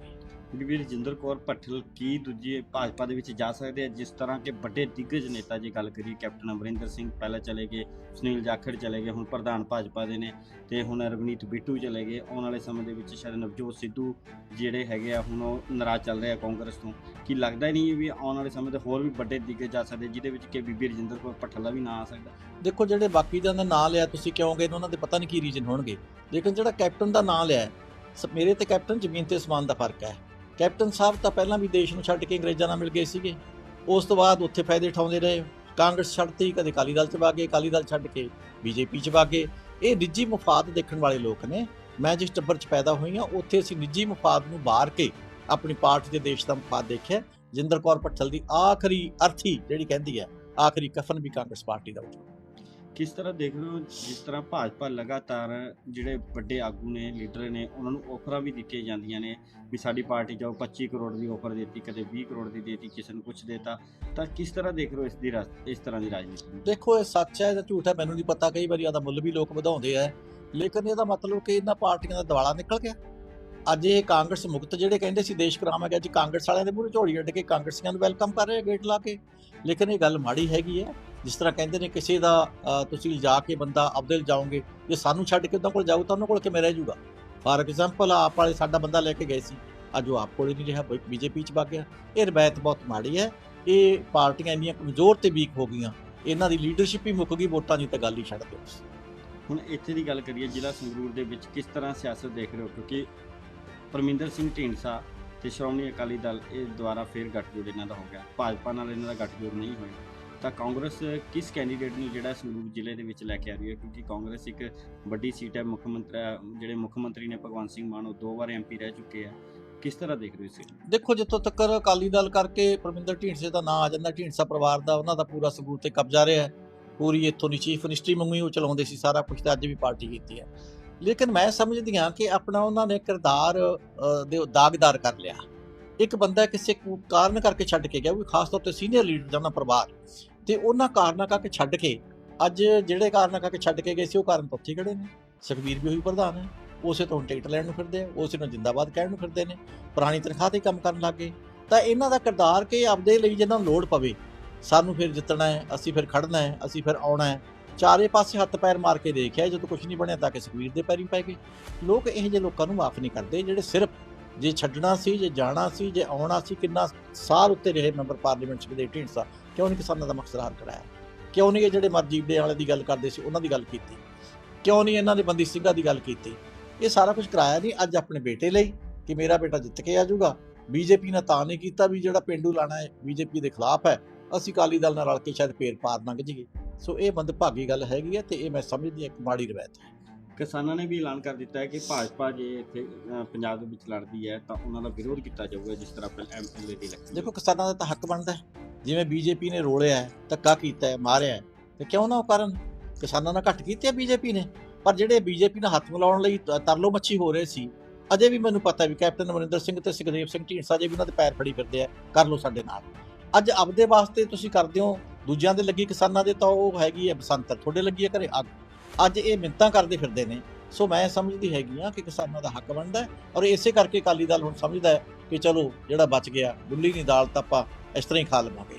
ਬੀਬੀ ਰਜਿੰਦਰ ਕੌਰ ਭੱਠਲ ਕੀ ਦੂਜੀ ਭਾਜਪਾ ਦੇ ਵਿੱਚ ਜਾ ਸਕਦੇ ਆ? ਜਿਸ ਤਰ੍ਹਾਂ ਕਿ ਵੱਡੇ ਦਿੱਗਜ ਨੇਤਾ ਜੇ ਗੱਲ ਕਰੀਏ, ਕੈਪਟਨ ਅਮਰਿੰਦਰ ਸਿੰਘ ਪਹਿਲਾਂ ਚਲੇ ਗਏ, ਸੁਨੀਲ ਜਾਖੜ ਚਲੇ ਗਏ, ਹੁਣ ਪ੍ਰਧਾਨ ਭਾਜਪਾ ਦੇ ਨੇ ਤੇ ਹੁਣ ਰਵਨੀਤ ਬਿੱਟੂ ਚਲੇ ਗਏ। ਆਉਣ ਵਾਲੇ ਸਮੇਂ ਦੇ ਵਿੱਚ ਸ਼ਾਇਦ ਨਵਜੋਤ ਸਿੱਧੂ ਜਿਹੜੇ ਹੈਗੇ ਆ, ਹੁਣ ਉਹ ਨਾਰਾਜ਼ ਚੱਲ ਰਹੇ ਆ ਕਾਂਗਰਸ ਤੋਂ। ਕੀ ਲੱਗਦਾ ਨਹੀਂ ਵੀ ਆਉਣ ਵਾਲੇ ਸਮੇਂ ਤੇ ਹੋਰ ਵੀ ਵੱਡੇ ਦਿੱਗਜ ਜਾ ਸਕਦੇ, ਜਿਹਦੇ ਵਿੱਚ ਕਿ ਬੀਬੀ ਰਜਿੰਦਰ ਕੌਰ ਭੱਠਲ ਦਾ ਵੀ ਨਾਂ ਆ ਸਕਦਾ? ਦੇਖੋ, ਜਿਹੜੇ ਬਾਕੀ ਦਿਆਂ ਦਾ ਨਾਂ ਲਿਆ, ਤੁਸੀਂ ਕਿਉਂਗੇ ਉਹਨਾਂ ਦੇ ਪਤਾ ਨਹੀਂ ਕੀ ਰੀਜਨ ਹੋਣਗੇ। ਲੇਕਿਨ ਜਿਹੜਾ ਕੈਪਟਨ ਦਾ ਨਾਂ ਲਿਆ, ਸ- ਮੇਰੇ ਤੇ ਕੈਪਟਨ ਜ਼ਮੀਨ ਤੇ ਅਸਮਾਨ ਦਾ ਫ਼ਰਕ ਹੈ। ਕੈਪਟਨ ਸਾਹਿਬ ਤਾਂ ਪਹਿਲਾਂ ਵੀ ਦੇਸ਼ ਨੂੰ ਛੱਡ ਕੇ ਅੰਗਰੇਜ਼ਾਂ ਨਾਲ ਮਿਲ ਗਏ ਸੀਗੇ। ਉਸ ਤੋਂ ਬਾਅਦ ਉੱਥੇ ਫਾਇਦੇ ਉਠਾਉਂਦੇ ਰਹੇ। ਕਾਂਗਰਸ ਛੱਡਤੀ ਕਦੇ ਅਕਾਲੀ ਦਲ ਚ ਵਗ ਗਏ, ਅਕਾਲੀ ਦਲ ਛੱਡ ਕੇ ਬੀਜੇਪੀ ਚ ਵਗ ਗਏ। ਇਹ ਨਿੱਜੀ ਮਫਾਦ ਦੇਖਣ ਵਾਲੇ ਲੋਕ ਨੇ। ਮੈਂ ਜਿਸ ਟੱਬਰ ਚ ਪੈਦਾ ਹੋਈ ਹਾਂ, ਉੱਥੇ ਅਸੀਂ ਨਿੱਜੀ ਮਫਾਦ ਨੂੰ ਬਾਹਰ ਕੇ ਆਪਣੀ ਪਾਰਟੀ ਦੇ ਦੇਸ਼ ਦਾ ਮਫਾਦ ਦੇਖਿਆ। ਜਿੰਦਰ ਕੌਰ ਭੱਠਲ ਦੀ ਆਖਰੀ ਅਰਥੀ ਜਿਹੜੀ ਕਹਿੰਦੀ ਹੈ, ਆਖਰੀ ਕਫਨ ਵੀ ਕਾਂਗਰਸ ਪਾਰਟੀ ਦਾ ਉੱਠੂ ਕਿਸ ਤਰ੍ਹਾਂ ਦੇਖ ਰਹੇ ਹੋ, ਜਿਸ ਤਰ੍ਹਾਂ ਭਾਜਪਾ ਲਗਾਤਾਰ ਜਿਹੜੇ ਵੱਡੇ ਆਗੂ ਨੇ, ਲੀਡਰ ਨੇ, ਉਹਨਾਂ ਨੂੰ ਆਫਰਾਂ ਵੀ ਦਿੱਤੀਆਂ ਜਾਂਦੀਆਂ ਨੇ ਵੀ ਸਾਡੀ ਪਾਰਟੀ ਜਾਓ 25 ਕਰੋੜ ਦੀ ਆਫਰ ਦਿੱਤੀ, ਕਦੇ 20 ਕਰੋੜ ਦੀ ਦਿੱਤੀ, ਕਿਸੇ ਨੂੰ ਕੁਝ ਦੇਤਾ। ਤਾਂ ਕਿਸ ਤਰ੍ਹਾਂ ਦੇਖ ਰਹੇ ਹੋ ਇਸ ਦੀ ਰਾਜ- ਇਸ ਤਰ੍ਹਾਂ ਦੀ ਰਾਜਨੀਤੀ ਦੇਖੋ, ਇਹ ਸੱਚ ਹੈ ਜਾਂ ਝੂਠ ਹੈ, ਮੈਨੂੰ ਨਹੀਂ ਪਤਾ, ਕਈ ਵਾਰੀ ਇਹਦਾ ਮੁੱਲ ਵੀ ਲੋਕ ਵਧਾਉਂਦੇ ਆ। ਲੇਕਿਨ ਇਹਦਾ ਮਤਲਬ ਕਿ ਇਹਨਾਂ ਪਾਰਟੀਆਂ ਦਾ ਦਿਵਾਲਾ ਨਿਕਲ ਗਿਆ। ਅੱਜ ਇਹ ਕਾਂਗਰਸ ਮੁਕਤ ਜਿਹੜੇ ਕਹਿੰਦੇ ਸੀ ਦੇਸ਼ ਕਰਾਵਾਂਗੇ ਅੱਜ ਕਾਂਗਰਸ ਵਾਲਿਆਂ ਦੇ ਮੂਹਰੇ ਝੋਲੀ ਅੱਡ ਕੇ ਕਾਂਗਰਸੀਆਂ ਨੂੰ ਵੈਲਕਮ ਕਰ ਰਹੇ ਗੇਟ ਲਾ ਕੇ। ਲੇਕਿਨ ਇਹ ਗੱਲ ਮਾੜੀ ਹੈਗੀ ਹੈ, ਜਿਸ ਤਰ੍ਹਾਂ ਕਹਿੰਦੇ ਨੇ ਕਿਸੇ ਦਾ ਤੁਸੀਂ ਜਾ ਕੇ ਬੰਦਾ ਆਪਦੇ ਜਾਓਗੇ ਜੇ ਸਾਨੂੰ ਛੱਡ ਕੇ ਉਹਨਾਂ ਕੋਲ ਜਾਊ ਤਾਂ ਉਹਨਾਂ ਕੋਲ ਕਿਵੇਂ ਰਹਿ ਜਾਊਗਾ? ਫਾਰ ਐਗਜ਼ਾਮਪਲ ਆਪ ਵਾਲੇ ਸਾਡਾ ਬੰਦਾ ਲੈ ਕੇ ਗਏ ਸੀ। ਅੱਜ ਉਹ ਆਪ ਕੋਲ ਹੀ ਨਹੀਂ ਰਿਹਾ ਬੀਜੇਪੀ ਚ ਵਗ ਗਿਆ। ਇਹ ਰਵਾਇਤ ਬਹੁਤ ਮਾੜੀ ਹੈ। ਇਹ ਪਾਰਟੀਆਂ ਇੰਨੀਆਂ ਕਮਜ਼ੋਰ ਤੇ ਵੀਕ ਹੋ ਗਈਆਂ। ਇਹਨਾਂ ਦੀ ਲੀਡਰਸ਼ਿਪ ਹੀ ਮੁੱਕ ਗਈ, ਵੋਟਾਂ ਦੀ ਤਾਂ ਗੱਲ ਹੀ ਛੱਡ ਦਿਓ। ਹੁਣ ਇੱਥੇ ਦੀ ਗੱਲ ਕਰੀਏ, ਜ਼ਿਲ੍ਹਾ ਸੰਗਰੂਰ ਦੇ ਵਿੱਚ ਕਿਸ ਤਰ੍ਹਾਂ ਸਿਆਸਤ ਦੇਖ ਰਹੇ ਹੋ? ਕਿਉਂਕਿ ਪਰਮਿੰਦਰ ਸਿੰਘ ਢੀਂਡਸਾ ਤੇ ਸ਼੍ਰੋਮਣੀ ਅਕਾਲੀ ਦਲ ਇਹ ਦੁਆਰਾ ਫੇਰ ਗੱਠਜੋੜ ਇਹਨਾਂ ਦਾ ਹੋ ਗਿਆ। ਭਾਜਪਾ ਨਾਲ ਇਹਨਾਂ ਦਾ ਗੱਠਜੋੜ ਨਹੀਂ ਹੋਇਆ। ਤਾਂ ਕਾਂਗਰਸ ਕਿਸ ਕੈਂਡੀਡੇਟ ਨੂੰ ਜਿਹੜਾ ਸੰਗਰੂਰ ਜ਼ਿਲ੍ਹੇ ਦੇ ਵਿੱਚ ਲੈ ਕੇ ਆ ਰਹੀ ਹੈ? ਕਿਉਂਕਿ ਕਾਂਗਰਸ ਇੱਕ ਵੱਡੀ ਸੀਟ ਹੈ, ਮੁੱਖ ਮੰਤਰੀ, ਜਿਹੜੇ ਮੁੱਖ ਮੰਤਰੀ ਨੇ ਭਗਵੰਤ ਸਿੰਘ ਮਾਨ, ਉਹ ਦੋ ਵਾਰ ਐਮਪੀ ਰਹਿ ਚੁੱਕੇ ਆ। ਕਿਸ ਤਰ੍ਹਾਂ ਦੇਖ ਰਹੇ ਹੋ ਇਸ ਦੇਖੋ, ਜਿੱਥੋਂ ਤੱਕ ਅਕਾਲੀ ਦਲ ਕਰਕੇ ਪਰਮਿੰਦਰ ਢੀਂਡਸੇ ਦਾ ਨਾਂ ਆ ਜਾਂਦਾ, ਢੀਂਡਸਾ ਪਰਿਵਾਰ ਦਾ ਉਹਨਾਂ ਦਾ ਪੂਰਾ ਸਬੂਤ ਤੇ ਕਬਜ਼ਾ ਰਿਹਾ ਪੂਰੀ ਇੱਥੋਂ ਦੀ ਚੀਫ ਮਿਨਿਸਟਰੀ ਮੰਗੀ ਉਹ ਚਲਾਉਂਦੇ ਸੀ, ਸਾਰਾ ਕੁਝ ਤਾਂ ਅੱਜ ਵੀ ਪਾਰਟੀ ਕੀਤੀ ਹੈ। ਲੇਕਿਨ ਮੈਂ ਸਮਝਦੀ ਹਾਂ ਕਿ ਆਪਣਾ ਉਹਨਾਂ ਨੇ ਕਿਰਦਾਰ ਦੇ ਦਾਗਦਾਰ ਕਰ ਲਿਆ। ਇੱਕ ਬੰਦਾ ਕਿਸੇ ਕਾਰਨ ਕਰਕੇ ਛੱਡ ਕੇ ਗਿਆ ਉਹ ਵੀ ਖਾਸ ਤੌਰ ਤੇ ਸੀਨੀਅਰ ਲੀਡਰ ਦਾ ਉਹਨਾਂ ਪਰਿਵਾਰ। ਤੇ ਉਹਨਾਂ ਕਾਰਨਾਂ ਕਰਕੇ ਛੱਡ ਕੇ, ਅੱਜ ਜਿਹੜੇ ਕਾਰਨਾਂ ਕਰਕੇ ਛੱਡ ਕੇ ਗਏ ਸੀ, ਉਹ ਕਾਰਨ ਤਾਂ ਉੱਥੇ ਹੀ ਖੜੇ ਨੇ। ਸੁਖਬੀਰ ਵੀ ਉਹੀ ਪ੍ਰਧਾਨ ਹੈ। ਉਸੇ ਤੋਂ ਟਿਕਟ ਲੈਣ ਨੂੰ ਫਿਰਦੇ ਉਸੇ ਨੂੰ ਜਿੰਦਾਬਾਦ ਕਹਿਣ ਨੂੰ ਫਿਰਦੇ ਨੇ। ਪੁਰਾਣੀ ਤਨਖਾਹ ਤੇ ਕੰਮ ਕਰਨ ਲੱਗ ਗਏ। ਤਾਂ ਇਹਨਾਂ ਦਾ ਕਿਰਦਾਰ ਕਿ ਆਪਦੇ ਲਈ ਜਿਹਨਾਂ ਨੂੰ ਲੋੜ ਪਵੇ, ਸਾਨੂੰ ਫਿਰ ਜਿੱਤਣਾ ਹੈ, ਅਸੀਂ ਫਿਰ ਖੜਨਾ ਹੈ, ਅਸੀਂ ਫਿਰ ਆਉਣਾ ਹੈ। ਚਾਰੇ ਪਾਸੇ ਹੱਥ ਪੈਰ ਮਾਰ ਕੇ ਦੇਖਿਆ, ਜਦੋਂ ਕੁਝ ਨਹੀਂ ਬਣਿਆ ਤਾਂ ਕਿ ਸੁਖਬੀਰ ਦੇ ਪੈਰੀਂ ਪੈ ਗਏ। ਲੋਕ ਇਹੋ ਜਿਹੇ ਲੋਕਾਂ ਨੂੰ ਮਾਫ ਨਹੀਂ ਕਰਦੇ, ਜਿਹੜੇ ਸਿਰਫ ਜੇ ਛੱਡਣਾ ਸੀ, ਜੇ ਜਾਣਾ ਸੀ, ਜੇ ਆਉਣਾ ਸੀ, ਕਿੰਨਾ ਸਾਲ ਉੱਤੇ ਰਹੇ ਮੈਂਬਰ ਪਾਰਲੀਮੈਂਟ ਸੁਖਦੇਵ ਢੀਂਡਸਾ, ਕਿਉਂ ਨਹੀਂ ਕਿਸਾਨਾਂ ਦਾ ਮਕਸਦ ਹਾਲ ਕਰਾਇਆ? ਕਿਉਂ ਨਹੀਂ ਇਹ ਜਿਹੜੇ ਮਰਜੀਬ ਦੇ ਵਾਲੇ ਦੀ ਗੱਲ ਕਰਦੇ ਸੀ, ਉਹਨਾਂ ਦੀ ਗੱਲ ਕੀਤੀ? ਕਿਉਂ ਨਹੀਂ ਇਹਨਾਂ ਨੇ ਬੰਦੀ ਸਿੰਘਾਂ ਦੀ ਗੱਲ ਕੀਤੀ? ਇਹ ਸਾਰਾ ਕੁਝ ਕਰਾਇਆ ਨਹੀਂ, ਅੱਜ ਆਪਣੇ ਬੇਟੇ ਲਈ ਕਿ ਮੇਰਾ ਬੇਟਾ ਜਿੱਤ ਕੇ ਆ ਜਾਊਗਾ। ਬੀਜੇਪੀ ਨੇ ਤਾਂ ਨਹੀਂ ਕੀਤਾ ਵੀ ਜਿਹੜਾ ਪਿੰਡੂ ਲਾਣਾ ਹੈ, ਬੀਜੇਪੀ ਦੇ ਖਿਲਾਫ ਹੈ। ਅਸੀਂ ਅਕਾਲੀ ਦਲ ਨਾਲ ਰਲ ਕੇ ਸ਼ਾਇਦ ਫੇਰ ਪਾਰ ਲੰਘ ਜਾਈਏ। ਸੋ ਇਹ ਮੰਦਭਾਗੀ ਗੱਲ ਹੈਗੀ ਹੈ ਤੇ ਇਹ ਮੈਂ ਸਮਝਦੀ ਹਾਂ ਇੱਕ ਮਾੜੀ ਰਵਾਇਤ ਹੈ। ਕਿਸਾਨਾਂ ਨੇ ਵੀ ਐਲਾਨ ਕਰ ਦਿੱਤਾ ਹੈ ਕਿ ਭਾਜਪਾ ਜੇ ਇੱਥੇ ਅ, ਪੰਜਾਬ ਦੇ ਵਿੱਚ ਲੜਦੀ ਹੈ ਤਾਂ ਉਹਨਾਂ ਦਾ ਵਿਰੋਧ ਕੀਤਾ ਜਾਊਗਾ ਜਿਸ ਤਰ੍ਹਾਂ ਪਹਿਲਾਂ ਐਮਐਲਏ ਦੀ ਇਲੈਕਸ਼ਨ ਦੇਖੋ ਕਿਸਾਨਾਂ ਦਾ ਤਾਂ ਹੱਕ ਬਣਦਾ ਹੈ। ਜਿਵੇਂ ਬੀਜੇਪੀ ਨੇ ਰੋਲਿਆ ਹੈ ਧੱਕਾ ਕੀਤਾ ਹੈ ਮਾਰਿਆ ਹੈ ਤੇ ਕਿਉਂ ਨਾ ਉਹ ਕਰਨ? ਕਿਸਾਨਾਂ ਨਾਲ ਘੱਟ ਕੀਤੀ ਹੈ ਬੀਜੇਪੀ ਨੇ। ਪਰ ਜਿਹੜੇ ਬੀਜੇਪੀ ਨਾਲ ਹੱਥ ਮਿਲਾਉਣ ਲਈ ਤ- ਤਰਲੋ ਮੱਛੀ ਹੋ ਰਹੇ ਸੀ ਅਜੇ ਵੀ ਮੈਨੂੰ ਪਤਾ ਵੀ ਕੈਪਟਨ ਅਮਰਿੰਦਰ ਸਿੰਘ ਤੇ ਸੁਖਦੇਵ ਸਿੰਘ ਢੀਂਡਸਾ ਜੇ ਵੀ ਉਹਨਾਂ ਦੇ ਪੈਰ ਫੜੀ ਫਿਰਦੇ ਆ ਕਰ ਲਓ ਸਾਡੇ ਨਾਲ। ਅੱਜ ਆਪਦੇ ਵਾਸਤੇ ਤੁਸੀਂ ਕਰਦੇ ਹੋ ਦੂਜਿਆਂ ਦੇ ਲੱਗੀ ਕਿਸਾਨਾਂ ਦੇ ਤਾਂ ਉਹ ਹੈਗੀ ਹੈ ਬਸੰਤਰ ਤੁਹਾਡੇ ਲੱਗੀ ਹੈ ਘਰੇ? ਅੱਗ ਅੱਜ ਇਹ ਮਿੰਤਾਂ ਕਰਦੇ ਫਿਰਦੇ ਨੇ। ਸੋ ਮੈਂ ਸਮਝਦੀ ਹੈਗੀ ਆ ਕਿ ਕਿਸਾਨਾਂ ਦਾ ਹੱਕ ਬਣਦਾ ਔਰ ਇਸੇ ਕਰਕੇ ਅਕਾਲੀ ਦਲ ਹੁਣ ਸਮਝਦਾ ਹੈ ਕਿ ਚਲੋ ਜਿਹੜਾ ਬਚ ਗਿਆ, ਗੁੱਲੀ ਨਹੀਂ ਦਾਲ ਤਾਂ ਆਪਾਂ ਇਸ ਤਰ੍ਹਾਂ ਹੀ ਖਾ ਲਵਾਂਗੇ।